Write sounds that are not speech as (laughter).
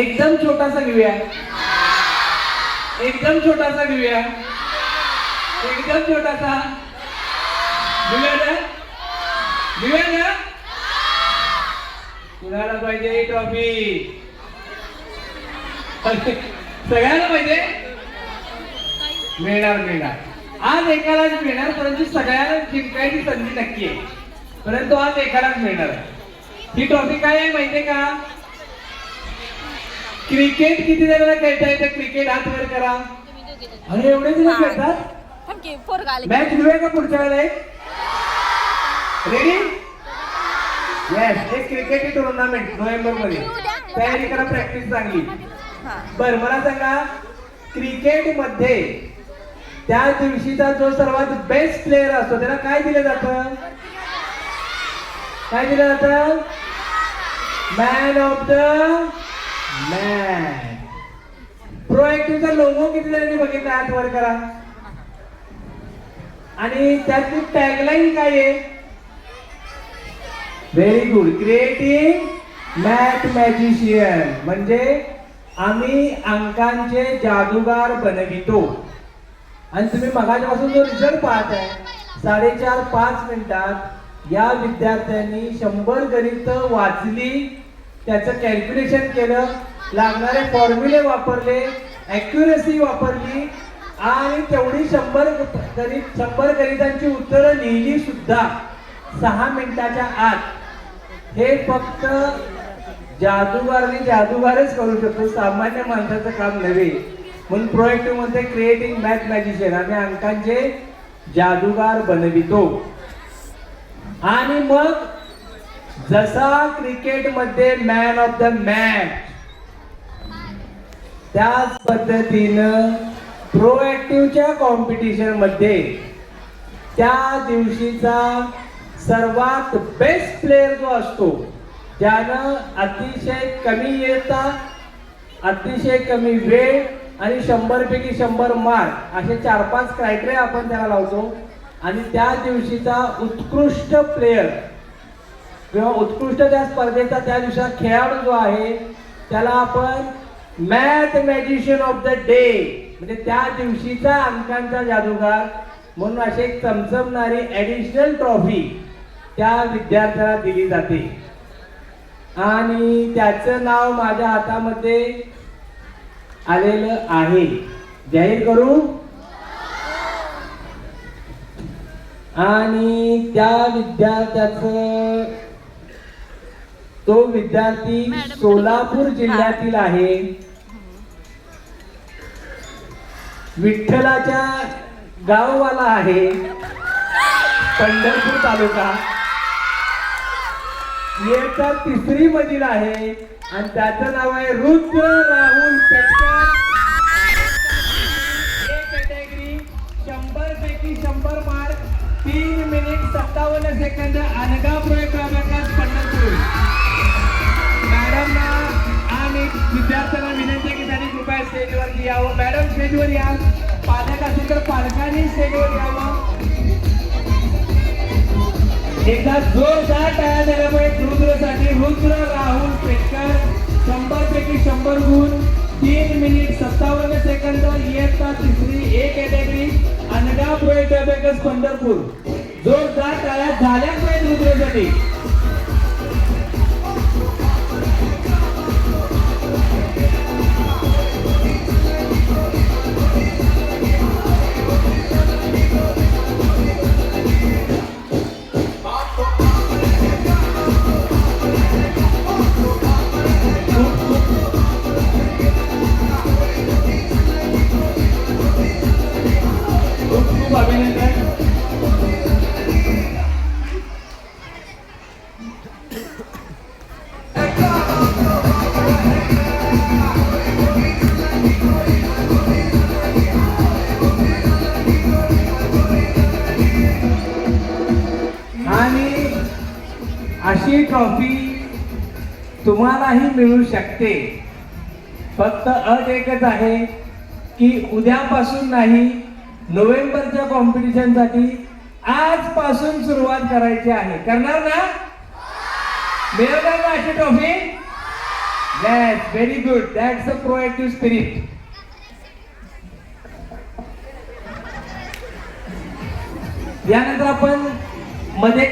एकदम छोटासा घेऊया एकदम छोटासा घेऊया एकदम छोटासा घेऊया ना घेऊया ना कुणाला पाहिजे ट्रॉफी सगळ्यांना पाहिजे? मिळणार मिळणार. आज एकालाच मिळणार परंतु सगळ्यांना जिंकायची संधी नक्की आहे. परंतु आज एकालाच मिळणार आहे. ही ट्रॉफी काय आहे माहितीये का? क्रिकेट किती जणांना खेळता येतं? क्रिकेट हात वर करा. अरे एवढे जण खेळतात? मॅच घेऊया का पुढच्या वेळेला रेडी येस एक क्रिकेट टुर्नामेंट नोव्हेंबरमध्ये तयारी करा प्रॅक्टिस चांगली. बर मला सांगा क्रिकेटमध्ये त्या दिवशीचा जो सर्वात बेस्ट प्लेअर असतो त्याला काय दिलं जातं? काय दिलं जातं मॅन ऑफ द मॅन प्रोएक्टिव्हचा लोगो किती जणांनी बघितला? हात वर करा. आणि त्यातली टॅगलाईन काय आहे? Very good creating math magician म्हणजे आम्ही अंकांचे जादूगार बनवितो. आणि तुम्ही मगाच्यापासून जो रिझल्ट पाहत आहे साडेचार पाच मिनिटात या विद्यार्थ्यांनी शंभर गणित वाचली त्याचं कॅल्क्युलेशन केलं लागणारे फॉर्म्युले वापरले ॲक्युरेसी वापरली आणि तेवढी शंभर गणित शंभर गणितांची उत्तरं लिहिली सुद्धा सहा मिनिटाच्या आत. हे फक्त जादूगारने जादूगारच करू शकतो सामान्य माणसाचं काम नव्हे. म्हणून प्रोएक्टिव्हमध्ये क्रिएटिंग मॅथ मॅजिशियन आम्ही अंकांचे जादूगार बनवितो. आणि मग जसा क्रिकेटमध्ये मॅन ऑफ द मॅच त्याच पद्धतीनं प्रोएक्टिव्हच्या कॉम्पिटिशनमध्ये त्या दिवशीचा सर्वात बेस्ट प्लेअर जो असतो त्यानं अतिशय कमी येता अतिशय कमी वेळ आणि शंभर पैकी शंभर मार्क असे चार पाच क्रायटेरिया आपण त्याला लावतो. आणि त्या दिवशीचा उत्कृष्ट प्लेयर किंवा उत्कृष्ट त्या स्पर्धेचा त्या दिवसाचा खेळाडू जो आहे त्याला आपण math magician of the day म्हणजे त्या दिवशीचा अंकांचा जादूगार म्हणून अशी एक चमचमणारी ॲडिशनल ट्रॉफी त्या विद्यार्थ्याला दिली जाते. आणि त्याचं नाव माझ्या हातामध्ये आलेलं आहे. जाहीर करू? आणि त्या विद्यार्थ्याचं तो विद्यार्थी सोलापूर जिल्ह्यातील आहे. विठ्ठलाच्या गाववाला आहे. पंढरपूर तालुका. इयत्ता तिसरी मधील आहे. आणि त्याचं नाव आहे रुद्र राहुल कॅटेगरी (laughs) शंभर पैकी शंभर मार्क सत्तावन्न सेकंद अनगा प्रोजेक्ट अभ्यास पंढरपूर मॅडमना आणि विद्यार्थ्यांना विनंती की त्यांनी कृपया स्टेजवरती यावं. मॅडम स्टेजवर या. पालक असेल तर पालकांनी स्टेजवर यावं. एकदा जोरदार टाळ्या झाल्यामुळे रुद्रसाठी रुद्र राहुल पेटकर. शंभर पैकी शंभर गुण तीन मिनिट सत्तावन्न सेकंद इयत्ता तिसरी ए कॅटेगरी अनगा प्रोजेक्ट पंढरपूर. जोरदार टाळ्या झाल्या पाहिजे रुद्रसाठी खूप खूप अशी ट्रॉफी तुम्हालाही मिळू शकते. फक्त अट एकच आहे की उद्यापासून नाही नोव्हेंबरच्या कॉम्पिटिशनसाठी आजपासून सुरुवात करायची आहे. करणार ना? मिळवणार ना अशी trophy yes very good that's a proactive spirit यानंतर आपण मध्ये